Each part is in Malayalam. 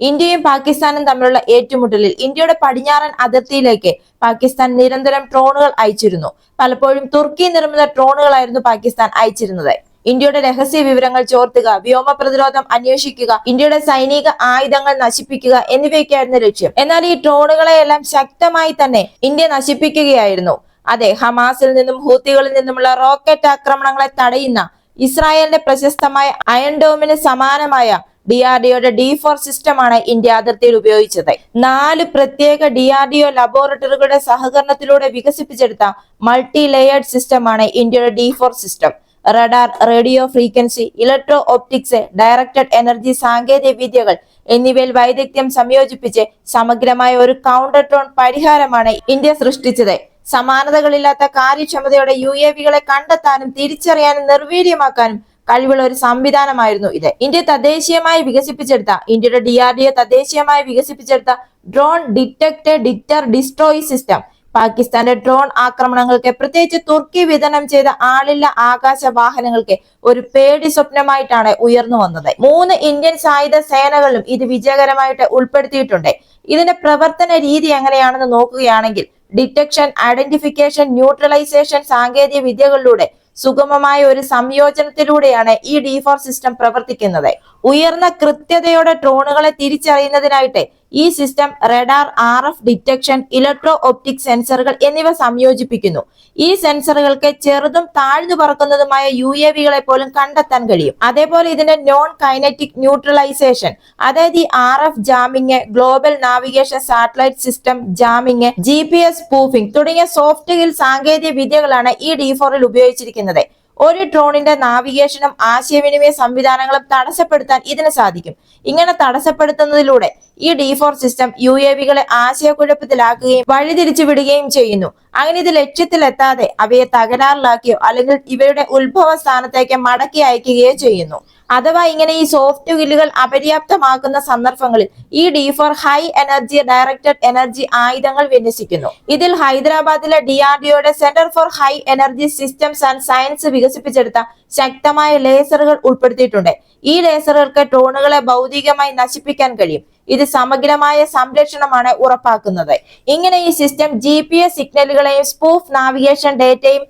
ഇന്ത്യയും പാകിസ്ഥാനും തമ്മിലുള്ള ഏറ്റുമുട്ടലിൽ ഇന്ത്യയുടെ പടിഞ്ഞാറൻ അതിർത്തിയിലേക്ക് പാകിസ്ഥാൻ നിരന്തരം ഡ്രോണുകൾ അയച്ചിരുന്നു. പലപ്പോഴും തുർക്കി നിർമ്മിത ഡ്രോണുകളായിരുന്നു പാകിസ്ഥാൻ അയച്ചിരുന്നത്. ഇന്ത്യയുടെ രഹസ്യ വിവരങ്ങൾ ചോർത്തുക വ്യോമ പ്രതിരോധം അന്വേഷിക്കുക ഇന്ത്യയുടെ സൈനിക ആയുധങ്ങൾ നശിപ്പിക്കുക എന്നിവയൊക്കെയായിരുന്നു ലക്ഷ്യം. എന്നാൽ ഈ ഡ്രോണുകളെയെല്ലാം ശക്തമായി തന്നെ ഇന്ത്യ നശിപ്പിക്കുകയായിരുന്നു. അതെ ഹമാസിൽ നിന്നും ഹൂത്തികളിൽ നിന്നുമുള്ള റോക്കറ്റ് ആക്രമണങ്ങളെ തടയുന്ന ഇസ്രായേലിന്റെ പ്രശസ്തമായ അയൺ ഡോമിന് സമാനമായ ഡി ആർ ഡിഒയുടെ ഡി ഫോർ സിസ്റ്റമാണ് ഇന്ത്യ അതിർത്തിയിൽ ഉപയോഗിച്ചത്. നാല് പ്രത്യേക ഡി ആർ ലബോറട്ടറികളുടെ സഹകരണത്തിലൂടെ വികസിപ്പിച്ചെടുത്ത മൾട്ടി ലെയേർഡ് സിസ്റ്റമാണ് ഇന്ത്യയുടെ D four system. Radar radio frequency electro optics directed energy സാങ്കേതിക വിദ്യകൾ എന്നിവയിൽ വൈദഗ്ധ്യം സംയോജിപ്പിച്ച് സമഗ്രമായ ഒരു കൗണ്ടർ ഡ്രോൺ പരിഹാരമാണ് ഇന്ത്യ സൃഷ്ടിച്ചത്. സമാനതകളില്ലാത്ത കാര്യക്ഷമതയോടെ യു എ വികളെ കണ്ടെത്താനും തിരിച്ചറിയാനും നിർവീര്യമാക്കാനും കഴിവുള്ള ഒരു സംവിധാനമായിരുന്നു ഇത്. ഇന്ത്യ തദ്ദേശീയമായി വികസിപ്പിച്ചെടുത്ത ഇന്ത്യയുടെ ഡി ആർ ഡി എ തദ്ദേശീയമായി വികസിപ്പിച്ചെടുത്ത drone detect deter destroy system പാകിസ്ഥാന്റെ ഡ്രോൺ ആക്രമണങ്ങൾക്ക് പ്രത്യേകിച്ച് തുർക്കി വിതരണം ചെയ്ത ആളില്ല ആകാശ വാഹനങ്ങൾക്ക് ഒരു പേടി സ്വപ്നമായിട്ടാണ് ഉയർന്നു വന്നത്. മൂന്ന് ഇന്ത്യൻ സായുധ സേനകളും ഇത് വിജയകരമായിട്ട് ഉൾപ്പെടുത്തിയിട്ടുണ്ട്. ഇതിന്റെ പ്രവർത്തന രീതി എങ്ങനെയാണെന്ന് നോക്കുകയാണെങ്കിൽ ഡിറ്റക്ഷൻ ഐഡന്റിഫിക്കേഷൻ ന്യൂട്രലൈസേഷൻ സാങ്കേതിക വിദ്യകളിലൂടെ സുഗമമായ ഒരു സംയോജനത്തിലൂടെയാണ് ഈ ഡി ഫോർ സിസ്റ്റം പ്രവർത്തിക്കുന്നത്. ഉയർന്ന കൃത്യതയോടെ ഡ്രോണുകളെ തിരിച്ചറിയുന്നതിനായിട്ട് ഈ system radar R F detection electro optic സെൻസറുകൾ എന്നിവ സംയോജിപ്പിക്കുന്നു. ഈ സെൻസറുകൾക്ക് ചെറുതും താഴ്ന്നു പറക്കുന്നതുമായ യു എ വികളെ പോലും കണ്ടെത്താൻ കഴിയും. അതേപോലെ ഇതിന്റെ നോൺ കൈനറ്റിക് ന്യൂട്രലൈസേഷൻ അതായത് ഈ R F jamming global navigation satellite system jamming G P S spoofing തുടങ്ങിയ സോഫ്റ്റ്വെയർ സാങ്കേതിക വിദ്യകളാണ് ഈ ഡി ഫോറിൽ ഉപയോഗിച്ചിരിക്കുന്നത്. ഒരു ഡ്രോണിന്റെ നാവിഗേഷനും ആശയവിനിമയ സംവിധാനങ്ങളും തടസ്സപ്പെടുത്താൻ ഇതിന് സാധിക്കും. ഇങ്ങനെ തടസ്സപ്പെടുത്തുന്നതിലൂടെ ഈ D four system U A വികളെ ആശയക്കുഴപ്പത്തിലാക്കുകയും വഴിതിരിച്ചു വിടുകയും ചെയ്യുന്നു. അങ്ങനെ ഇത് ലക്ഷ്യത്തിലെത്താതെ അവയെ തകരാറിലാക്കിയോ അല്ലെങ്കിൽ ഇവയുടെ ഉത്ഭവ സ്ഥാനത്തേക്ക് മടക്കി അയക്കുകയോ ചെയ്യുന്നു. അഥവാ ഇങ്ങനെ ഈ സോഫ്റ്റ് വില്ലുകൾ അപര്യാപ്തമാക്കുന്ന സന്ദർഭങ്ങളിൽ ഈ D four high energy directed energy ആയുധങ്ങൾ വിന്യസിക്കുന്നു. ഇതിൽ ഹൈദരാബാദിലെ D R ഡിഒയുടെ centre for high energy systems and science വികസിപ്പിച്ചെടുത്ത ശക്തമായ ലേസറുകൾ ഉൾപ്പെടുത്തിയിട്ടുണ്ട്. ഈ ലേസറുകൾക്ക് ഡ്രോണുകളെ ഭൗതികമായി നശിപ്പിക്കാൻ കഴിയും. ഇത് സമഗ്രമായ സംരക്ഷണമാണ് ഉറപ്പാക്കുന്നത്. ഇങ്ങനെ ഈ സിസ്റ്റം ജി സിഗ്നലുകളെയും സ്പൂഫ് നാവിഗേഷൻ ഡേറ്റയും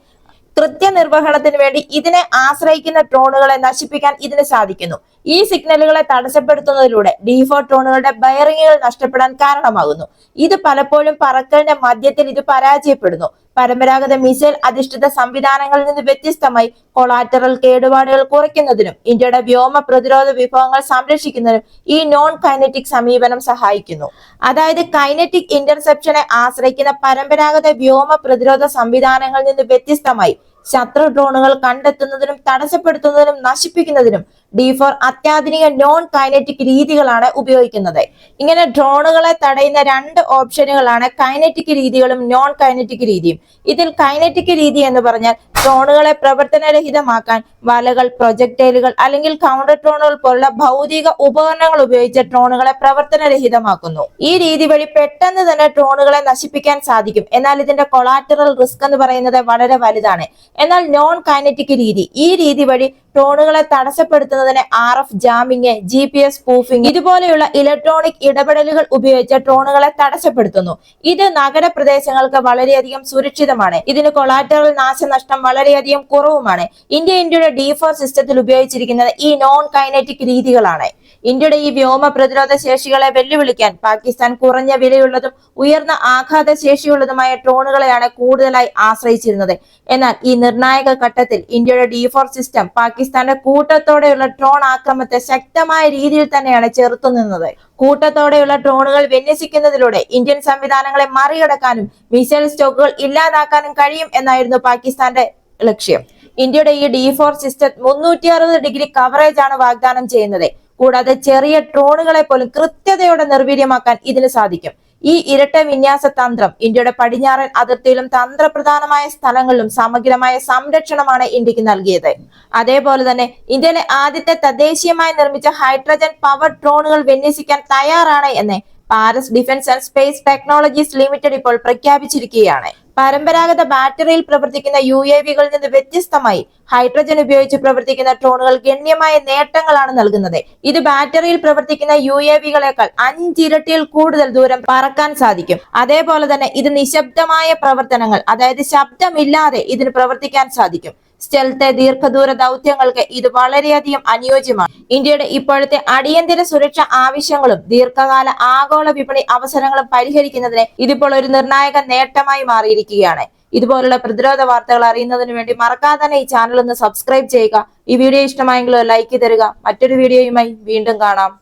കൃത്യനിർവഹണത്തിന് വേണ്ടി ഇതിനെ ആശ്രയിക്കുന്ന ട്രോണുകളെ നശിപ്പിക്കാൻ ഇതിന് സാധിക്കുന്നു. ഈ സിഗ്നലുകളെ തടസ്സപ്പെടുത്തുന്നതിലൂടെ ഡിഫോ ട്രോണുകളുടെ ബയറിങ്ങുകൾ നഷ്ടപ്പെടാൻ കാരണമാകുന്നു. ഇത് പലപ്പോഴും പറക്കലിന്റെ മധ്യത്തിൽ ഇത് പരാജയപ്പെടുന്നു. പരമ്പരാഗത മിസൈൽ അധിഷ്ഠിത സംവിധാനങ്ങളിൽ നിന്ന് വ്യത്യസ്തമായി കൊളാറ്ററൽ കേടുപാടുകൾ കുറയ്ക്കുന്നതിനും ഇന്ത്യയുടെ വ്യോമ പ്രതിരോധ വിഭവങ്ങൾ സംരക്ഷിക്കുന്നതിനും ഈ നോൺ കൈനറ്റിക് സമീപനം സഹായിക്കുന്നു. അതായത് കൈനറ്റിക് ഇന്റർസെപ്ഷനെ ആശ്രയിക്കുന്ന പരമ്പരാഗത വ്യോമ പ്രതിരോധ സംവിധാനങ്ങളിൽ നിന്ന് വ്യത്യസ്തമായി ശത്രു ഡ്രോണുകൾ കണ്ടെത്തുന്നതിനും തടസ്സപ്പെടുത്തുന്നതിനും നശിപ്പിക്കുന്നതിനും ഡി ഫോർ അത്യാധുനിക നോൺ കൈനറ്റിക് രീതികളാണ് ഉപയോഗിക്കുന്നത്. ഇങ്ങനെ ഡ്രോണുകളെ തടയുന്ന രണ്ട് ഓപ്ഷനുകളാണ് കൈനറ്റിക് രീതികളും നോൺ കൈനറ്റിക് രീതിയും. ഇതിൽ കൈനറ്റിക് രീതി എന്ന് പറഞ്ഞാൽ ഡ്രോണുകളെ പ്രവർത്തനരഹിതമാക്കാൻ വലകൾ പ്രൊജക്ടൈലുകൾ അല്ലെങ്കിൽ കൗണ്ടർ ഡ്രോണുകൾ പോലുള്ള ഭൗതിക ഉപകരണങ്ങൾ ഉപയോഗിച്ച് ഡ്രോണുകളെ പ്രവർത്തനരഹിതമാക്കുന്നു. ഈ രീതി വഴി പെട്ടെന്ന് തന്നെ ഡ്രോണുകളെ നശിപ്പിക്കാൻ സാധിക്കും. എന്നാൽ ഇതിന്റെ കൊളാറ്ററൽ റിസ്ക് എന്ന് പറയുന്നത് വളരെ വലുതാണ്. എന്നാൽ നോൺ കൈനറ്റിക് രീതി ഈ രീതി വഴി ഡ്രോണുകളെ തടസ്സപ്പെടുത്തുന്നതിന് R F jamming G P S spoofing ഇതുപോലെയുള്ള ഇലക്ട്രോണിക് ഇടപെടലുകൾ ഉപയോഗിച്ച് ഡ്രോണുകളെ തടസ്സപ്പെടുത്തുന്നു. ഇത് നഗരപ്രദേശങ്ങൾക്ക് വളരെയധികം സുരക്ഷിതമാണ്. ഇതിന് കൊളാറ്ററൽ നാശനഷ്ടം വളരെയധികം കുറവുമാണ്. ഇന്ത്യ ഇന്ത്യയുടെ ഡി ഫോർ സിസ്റ്റത്തിൽ ഉപയോഗിച്ചിരിക്കുന്നത് ഈ നോൺ കൈനറ്റിക് രീതികളാണ്. ഇന്ത്യയുടെ ഈ വ്യോമ പ്രതിരോധ ശേഷികളെ വെല്ലുവിളിക്കാൻ പാകിസ്ഥാൻ കുറഞ്ഞ വിലയുള്ളതും ഉയർന്ന ആഘാത ശേഷിയുള്ളതുമായ ഡ്രോണുകളെയാണ് കൂടുതലായി ആശ്രയിച്ചിരുന്നത്. എന്നാൽ ഈ നിർണായക ഘട്ടത്തിൽ ഇന്ത്യയുടെ ഡി ഫോർ സിസ്റ്റം പാകിസ്ഥാന്റെ കൂട്ടത്തോടെയുള്ള ഡ്രോൺ ആക്രമണത്തെ ശക്തമായ രീതിയിൽ തന്നെയാണ് ചെറുത്തുനിന്നത് കൂട്ടത്തോടെയുള്ള ഡ്രോണുകൾ വിന്യസിക്കുന്നതിലൂടെ ഇന്ത്യൻ സംവിധാനങ്ങളെ മറികടക്കാനും മിസൈൽ സ്റ്റോക്കുകൾ ഇല്ലാതാക്കാനും കഴിയും എന്നായിരുന്നു പാകിസ്ഥാന്റെ ലക്ഷ്യം. ഇന്ത്യയുടെ ഈ ഡി ഫോർ സിസ്റ്റം മുന്നൂറ്റി അറുപത് ഡിഗ്രി കവറേജ് ആണ് വാഗ്ദാനം ചെയ്യുന്നത്. കൂടാതെ ചെറിയ ഡ്രോണുകളെ പോലും കൃത്യതയോടെ നിർവീര്യമാക്കാൻ ഇതിന് സാധിക്കും. ഈ ഇരട്ട വിന്യാസ തന്ത്രം ഇന്ത്യയുടെ പടിഞ്ഞാറൻ അതിർത്തിയിലും തന്ത്രപ്രധാനമായ സ്ഥലങ്ങളിലും സമഗ്രമായ സംരക്ഷണമാണ് ഇന്ത്യയ്ക്ക് നൽകിയത്. അതേപോലെ തന്നെ ഇന്ത്യയിലെ ആദ്യത്തെ തദ്ദേശീയമായി നിർമ്മിച്ച ഹൈഡ്രജൻ പവർ ഡ്രോണുകൾ വിന്യസിക്കാൻ തയ്യാറാണ് എന്ന് Paras defence and space technologies limited ഇപ്പോൾ പ്രഖ്യാപിച്ചിരിക്കുകയാണ്. പരമ്പരാഗത ബാറ്ററിയിൽ പ്രവർത്തിക്കുന്ന യു എ വികളിൽ നിന്ന് വ്യത്യസ്തമായി ഹൈഡ്രജൻ ഉപയോഗിച്ച് പ്രവർത്തിക്കുന്ന ഡ്രോണുകൾ ഗണ്യമായ നേട്ടങ്ങളാണ് നൽകുന്നത്. ഇത് ബാറ്ററിയിൽ പ്രവർത്തിക്കുന്ന യു എ വികളെക്കാൾ അഞ്ചിരട്ടിയിൽ കൂടുതൽ ദൂരം പറക്കാൻ സാധിക്കും. അതേപോലെ തന്നെ ഇത് നിശബ്ദമായ പ്രവർത്തനങ്ങൾ അതായത് ശബ്ദമില്ലാതെ ഇതിന് പ്രവർത്തിക്കാൻ സാധിക്കും. സ്റ്റെൽത്തെ ദീർഘദൂര ദൗത്യങ്ങൾക്ക് ഇത് വളരെയധികം അനുയോജ്യമാണ്. ഇന്ത്യയുടെ ഇപ്പോഴത്തെ അടിയന്തര സുരക്ഷ ആവശ്യങ്ങളും ദീർഘകാല ആഗോള വിപണി അവസരങ്ങളും പരിഹരിക്കുന്നതിന് ഇതിപ്പോൾ ഒരു നിർണായക നേട്ടമായി മാറിയിരിക്കുകയാണ്. ഇതുപോലുള്ള പ്രതിരോധ വാർത്തകൾ അറിയുന്നതിന് വേണ്ടി മറക്കാതെ തന്നെ ഈ ചാനൽ ഒന്ന് സബ്സ്ക്രൈബ് ചെയ്യുക. ഈ വീഡിയോ ഇഷ്ടമായെങ്കിൽ ലൈക്ക് തരിക. മറ്റൊരു വീഡിയോയുമായി വീണ്ടും കാണാം.